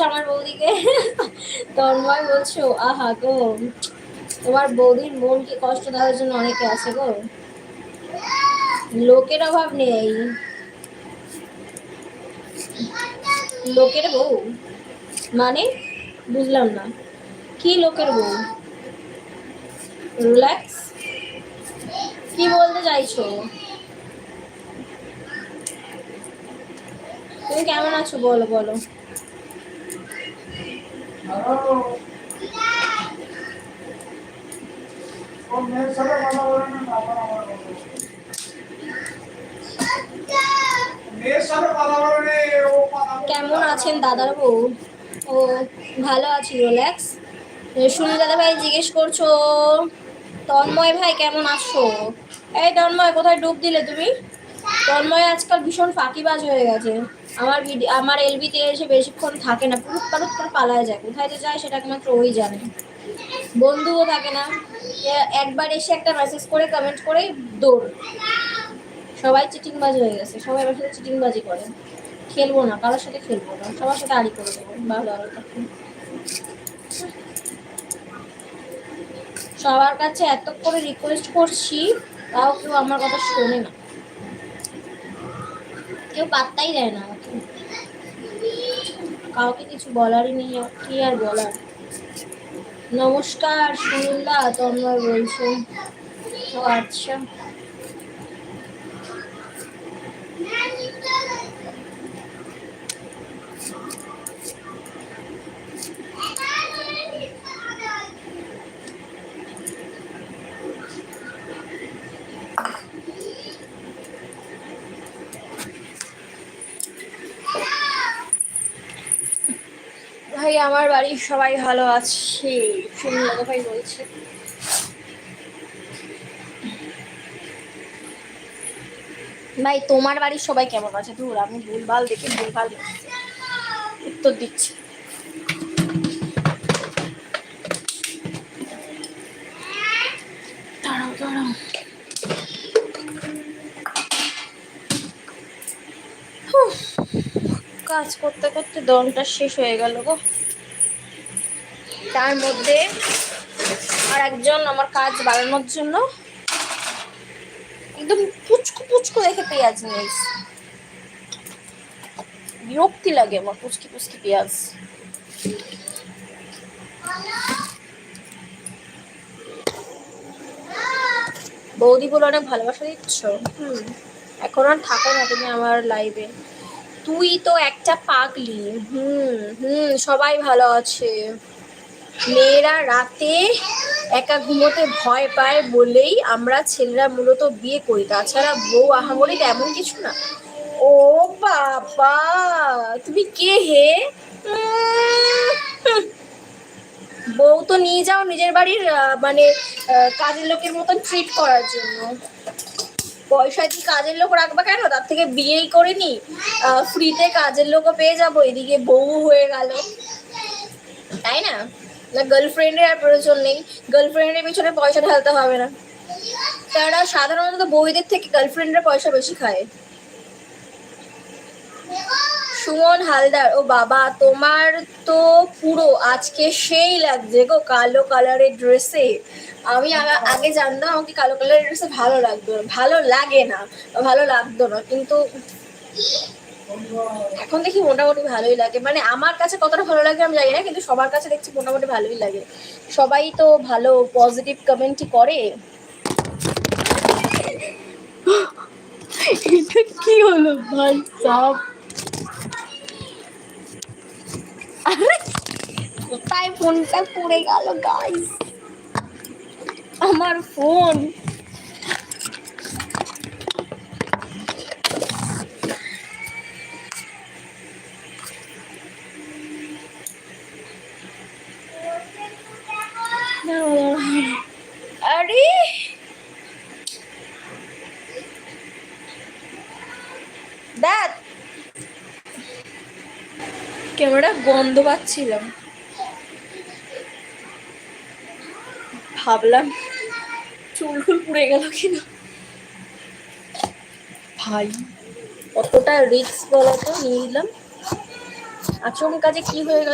আমার বৌদিকে? তন্ময় বলছো, আহা গো, তোমার বৌদির মনকে কষ্ট দেওয়ার জন্য অনেকে আছে গো? লোকের অভাব নেই। লোকের বউ? মানে? বুঝলাম না। কি লোকের বউ? রিল্যাক্স? কি বলতে চাইছো? তুমি কেমন আছো বলো বলো। কেমন আছেন দাদার বউ? ও, ভালো আছি রিল্যাক্স শুনি দাদা ভাই জিজ্ঞেস করছ, তন্ময় ভাই কেমন আছো? এই তন্ময়, কোথায় ডুব দিলে তুমি? তন্ময় আজকাল ভীষণ ফাঁকিবাজ হয়ে গেছে। আমার ভিডিও আমার এলবিতে এসে বেশিক্ষণ থাকে না পুরুত পারুত করে পালায় যায়। কোথায় যে যায় সেটা একমাত্র ওই জানে বন্ধুও থাকে না। একবার এসে একটা মেসেজ করে কমেন্ট করে দৌড়। সবাই চিটিংবাজ হয়ে গেছে। সবাই আমার সাথে চিটিংবাজি করে। খেলব না, কারোর সাথে খেলব না। সবার সাথে আড়ি করে দেবো, ভালো ভালো সবার কাছে এত করে রিকোয়েস্ট করছি, তাও কেউ আমার কথা শোনে না। কেউ পাত্তাই দেয় না কাউকে কিছু বলারই নেই কি আর বলার? নমস্কার, সুনীলদা তন্ময় বলছি। ও আচ্ছা। ভাই, আমার বাড়ির সবাই ভালো আছে। সুনীল ভাই বলছে। ভাই, তোমার বাড়ির সবাই কেমন আছে? ধুর, আমি ভুলভাল দেখে ভুলভাল। উত্তর দিচ্ছি। দাঁড়াও দাঁড়াও হুঁ, কাজ করতে করতে দমটা শেষ হয়ে গেল গো। তার মধ্যে আর একজন আমার কাজ বাড়ানোর জন্য একদম পুচকু পুচকু দেখে পেঁয়াজ নিয়ে বিরক্তি লাগে আমার পুচকি পুচকি পেঁয়াজ। বৌদি বলে অনেক ভালোবাসা দিচ্ছ? হুম। এখন আর থাকো না তুমি আমার লাইভে তুই তো একটা পাগলি। হুম হুম, সবাই ভালো আছে। মেয়েরা রাতে একা ঘুমোতে ভয় পায় বলেই আমরা ছেলেরা মূলত বিয়ে করি। তাছাড়া বউ আহামরি তেমন কিছু না। ও বাবা, তুমি কে হে? বউ তো নিয়ে যাও নিজের বাড়ির মানে কাজের লোকের মতন ট্রিট করার জন্য। পয়সা দিয়ে কাজের লোক রাখবা কেন? তার থেকে বিয়েই করে নি। ফ্রিতে কাজের লোকও পেয়ে যাব। এদিকে বউ হয়ে গেল। তাই না? না গার্লফ্রেন্ডের আর প্রয়োজন নেই। গার্লফ্রেন্ডের পিছনে পয়সা ঢালতে হবে না। তারা সাধারণত বউদের থেকে গার্লফ্রেন্ডের পয়সা বেশি খায়। সুমন হালদার, ও বাবা, তোমার তো পুরো আজকে সেই লাগছে গো কালো কালারের ড্রেসে আমি আগে জানতাম আমাকে কালো কালারের ড্রেসে ভালো লাগতো না, ভালো লাগে না, ভালো লাগতো না, কিন্তু এখন দেখি মোটামুটি ভালোই লাগে। মানে আমার কাছে কতটা ভালো লাগে আমি জানি না, কিন্তু সবার কাছে দেখছি মোটামুটি ভালোই লাগে। সবাই তো ভালো পজিটিভ কমেন্টই করে। কি হলো ভাই? সব আরে কোথায় ফোনটা পড়ে গেল গাইস আমার ফোন। আরে দেখ ক্যামেরা গন্ধ পাচ্ছিলাম। ভাবলাম চুল টুল পুড়ে গেল কিনা। ভাই অতটা রিস্ক বলতো? নিয়ে নিলাম। আচমকা যে কি হয়ে গেল।